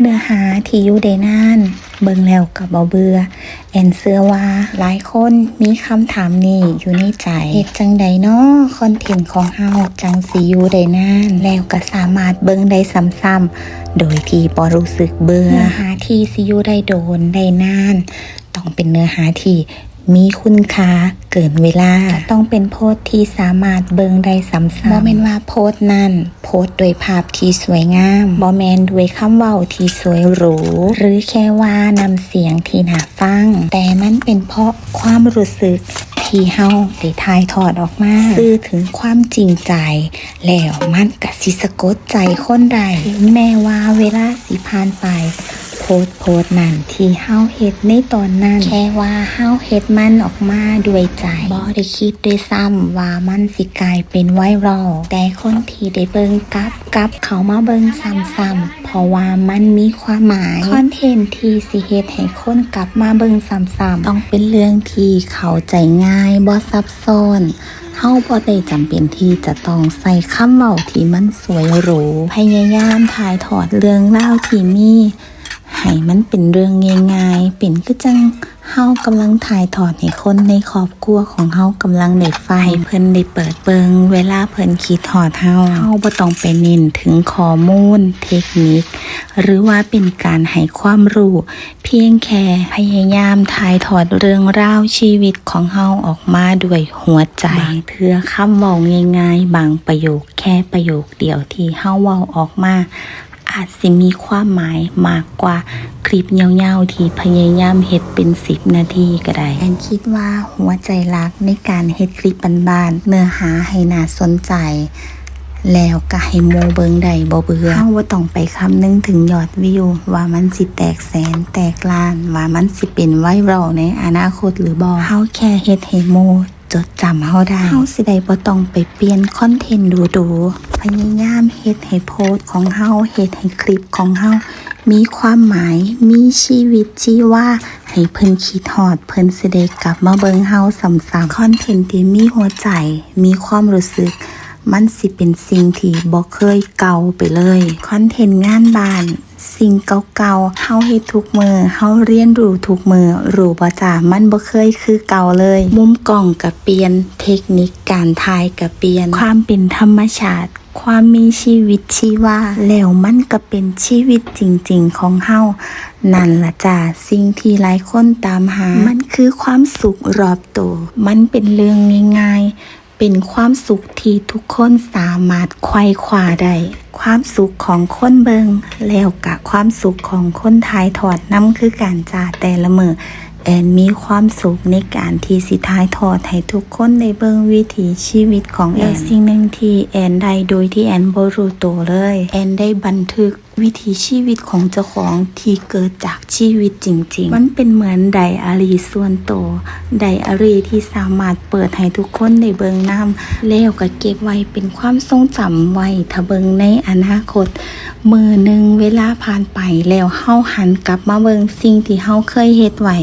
เนื้อหาที่อยู่ได้นาน เบิ่งแล้วกับบ่เบื่อแอนเสื้อว่าหลายคนมีคำถามนี้อยู่ในใจเฮ็ดจังใดเนาะคอนเทนต์ของเฮาจังสิอยู่ได้นาน แล้วก็สามารถเบิ่งได้ซ้ำๆโดยที่บ่รู้สึกเบื่อเนื้อหาที่สิอยู่ได้โดนได้นาน ต้องเป็นเนื้อหาที่มีคุณค่า เกินเวลาต้องเป็นโพสต์ที่สามารถเบิงได้ซ้ำๆบ่แม่นว่าโพสต์นั้นโพสต์ด้วยภาพที่สวยงามบ่แม่นด้วยคำเว้าที่สวยหรู หรือแค่ว่านำเสียงที่น่าฟัง แต่มันเป็นเพราะความรู้สึกที่เฮาได้ถ่ายทอดออกมาสื่อถึงความจริงใจ แล้วมันก็สิสะกดใจคนใดถึงแม้ว่าเวลาสิผ่านไปโพ สต์โพสต์นั่นที่เฮาเฮ็ดในตอนนั้น แค่ว่าเฮาเฮ็ดมันออกมาด้วยใจบ่ได้คิดด้วยซ้ำว่ามันสิกลายเป็นไวรัลแต่คนที่ได้เบิ่งกับกับเขามาเบิ่งซ้ำๆเพราะว่ามันมีความหมายคอนเทนต์ที่สิเฮ็ดให้คนกลับมาเบิ่งซ้ำๆต้องเป็นเรื่องที่เข้าใจง่ายบ่ซับซ้อนเฮาบ่ได้จำเป็นที่จะต้องใส่คำเว้าที่มันสวยหรูพยายามถ่ายทอดเรื่องเล่าวที่มี ให้มันเป็นเรื่องง่ายๆเป็นคือจังเฮากำลังถ่ายทอดให้คนในครอบครัวของเฮากำลังได้ฟังให้เพิ่นได้เปิดเบิงเวลาเพิ่นคิดทอดเฮาเฮาบ่ต้องไปเน้นถึงข้อมูล เทคนิค หรือว่าเป็นการให้ความรู้เพียงแค่พยายามถ่ายทอดเรื่องราวชีวิตของเฮาออกมาด้วยหัวใจบางเทื่อคำเว้าง่าย ๆ บางประโยคแค่ประโยคเดียวที่เฮาเว้าออกมา อาจสิมีความหมายมากกว่าคลิปยาวๆที่พยายามเฮ็ดเป็นสิบนาทีก็ได้แอนคิดว่าหัวใจรักในการเฮ็ดคลิปบ้านๆเนื้อหาให้น่าสนใจแล้วก็ให้โมเบิงได้บ่เบื่อเฮาบ่ต้องไปคำนึงถึงยอดวิว ว่ามันสิแตกแสนแตกล้าน ว่ามันสิเป็นไวรัลในอนาคตหรือบ่เฮาแค่เฮ็ดให้โม จดจำเฮาได้เฮาสิได้บ่ต้องไปเปลี่ยนคอนเทนต์ดูๆพยายามเฮ็ดให้โพสต์ของเฮาเฮ็ดให้คลิปของเฮามีความหมายมีชีวิตชีวาให้เพิ่นคิดฮอดเพิ่นสิได้กลับมาเบิ่งเฮาซ้ำๆคอนเทนต์ที่มีหัวใจ มีความรู้สึก มันสิเป็นสิ่งที่บ่เคยเก่าไปเลยคอนเทนต์งานบ้าน สิ่งเก่าๆเฮาเฮ็ดทุกมือเฮาเรียนรู้ทุกมือรู้บ่จ้ามันบ่เคยคือเก่าเลย มุมกล้องก็เปลี่ยน เทคนิคการถ่ายก็เปลี่ยน ความเป็นธรรมชาติความมีชีวิตชีวาแล้วมันก็เป็นชีวิตจริง ๆ ของเฮานั่นละจ้าสิ่งที่หลายคนตามหา มันคือความสุขรอบตัวมันเป็นเรื่องง่ายๆ เป็นความสุขที่ทุกคนสามารถไขว่คว้าได้ความสุขของคนเบิงแล้วกับความสุขของคนทายถอดน้ำคือการจ่าแต่ละมือ แอนมีความสุขในการที่สิทายทอดให้ทุกคนได้เบิงวิถีชีวิตของแอนสิ่งหนึ่งที่แอนได้โดยที่แอนบ่รู้ตัวเลย แอนได้บันทึกวิถีชีวิตของเจ้าของที่เกิดจากชีวิตจริง ๆ มันเป็นเหมือนไดอารี่ส่วนตัวไดอารี่ที่สามารถเปิดให้ทุกคนได้เบิงน้ำแล้วก็เก็บไว้เป็นความทรงจำไว้ถ้าเบิงในอนาคต มือหนึ่งเวลาผ่านไปแล้วเฮาหันกลับมาเบิงสิ่งที่เฮาเคยเฮ็ดไว้